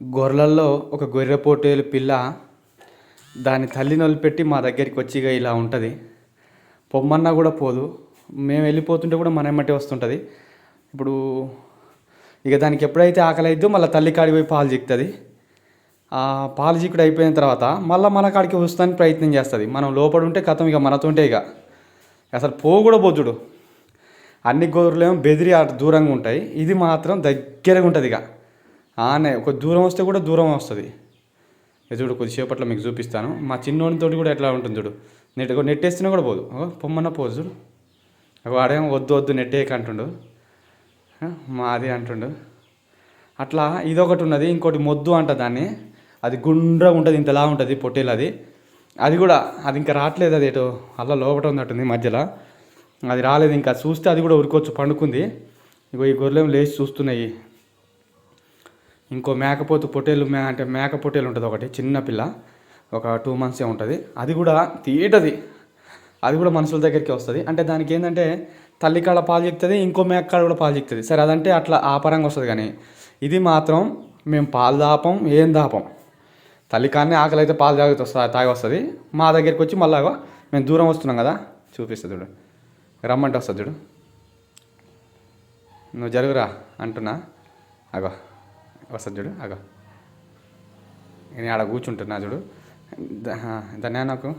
గొర్రెల్లో ఒక గొర్రె పోటేలు పిల్ల దాని తల్లిని వదిలిపెట్టి మా దగ్గరికి వచ్చి ఇక ఇలా ఉంటుంది. పొమ్మన్నా కూడా పోదు. మేము వెళ్ళిపోతుంటే కూడా మన ఎమ్మటే వస్తుంటుంది. ఇప్పుడు ఇక దానికి ఎప్పుడైతే ఆకలి అయిద్దో మళ్ళీ తల్లి కాడికి పోయి పాలు చిక్కుతుంది ఆ పాలు చిక్కుడు అయిపోయిన తర్వాత మళ్ళీ మన కాడికి వస్తానికి ప్రయత్నం చేస్తుంది. మనం లోపల ఉంటే కథం ఇక మనతోంటే ఇక అసలు పో కూడా పోతుడు అన్ని గొర్రెలేమో బెదిరి అటు దూరంగా ఉంటాయి. ఇది మాత్రం దగ్గరగా ఉంటుంది ఇక ఆనే ఒక దూరం వస్తే కూడా దూరం వస్తుంది. చూడు కొద్దిసేపట్లో మీకు చూపిస్తాను. మా చిన్నోడితోటి కూడా ఎట్లా ఉంటుంది చూడు. నెట్ నెట్టేస్తున్నా కూడా పోదు. పొమ్మన్న పోదు చూడు. అగో వాడేమో వద్దు వద్దు నెట్టేయక అంటుండు. మాది అంటుండు. అట్లా ఇదొకటి ఉన్నది ఇంకోటి మొద్దు అంట దాన్ని. అది గుండ్రగా ఉంటుంది ఇంతలా ఉంటుంది పొట్టేలు అది అది కూడా అది ఇంకా రావట్లేదు అది ఏటో అలా లోపట ఉన్నట్టుంది మధ్యలో. అది రాలేదు ఇంకా చూస్తే అది కూడా ఉరికొచ్చు పండుకుంది. ఇగో ఈ గొర్రెలు లేచి చూస్తున్నాయి. ఇంకో మేకపోతు పొట్టేలు మే అంటే మేక పొట్టేలు ఉంటుంది ఒకటి చిన్న పిల్ల ఒక టూ మంత్సే ఉంటుంది. అది కూడా తీటది అది కూడా మనుషుల దగ్గరికి వస్తుంది. అంటే దానికి ఏంటంటే తల్లి కాడ పాలు చెప్తుంది ఇంకో మేక కాడ కూడా పాలు చెప్తుంది సరే అదంటే అట్లా ఆ పరంగా వస్తుంది కానీ ఇది మాత్రం మేము పాలు దాపం ఏం దాపం. తల్లి కానీ ఆకలి అయితే పాలు తాగి వస్తుంది తాగి వస్తుంది. మా దగ్గరికి వచ్చి మళ్ళా మేము దూరం వస్తున్నాం కదా చూపిస్తుంది చూడు. రమ్మంటే వస్తుంది చూడు. నువ్వు జరుగురా అంటున్నా. అగో. వస్తుంది చూడు అగో నేను ఆడ కూర్చుంటున్నా చూడు. దాన్ని నాకు.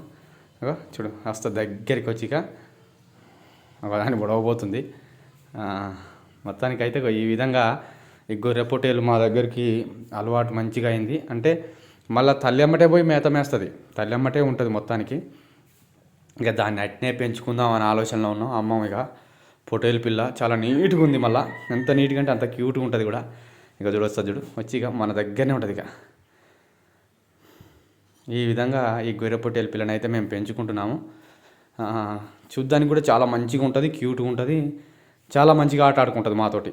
అగో చూడు వస్తుంది దగ్గరికి వచ్చి ఇక దాన్ని గొడవబోతుంది మొత్తానికి అయితే ఈ విధంగా ఈ గొర్రె మా దగ్గరికి అలవాటు మంచిగా అయింది. అంటే మళ్ళీ తల్లి అమ్మటే పోయి మేత మేస్తుంది. తల్లి అమ్మటే ఉంటుంది మొత్తానికి. ఇక దాన్ని అట్నే పెంచుకుందాం అనే ఆలోచనలో ఉన్నాం. అమ్మమ్మ ఇక పొటేలు పిల్ల చాలా నీట్గా ఉంది మళ్ళీ. ఎంత నీట్గా అంటే అంత క్యూట్గా ఉంటుంది కూడా. ఇక చూడు చూడు. వచ్చి ఇక మన దగ్గరనే ఉంటుంది ఇక ఈ విధంగా ఈ గొర్రె పొట్టేలు పిల్లని అయితే మేము పెంచుకుంటున్నాము. చూడ్డానికి కూడా చాలా మంచిగా ఉంటుంది క్యూట్గా ఉంటుంది చాలా మంచిగా ఆట ఆడుకుంటుంది మాతోటి.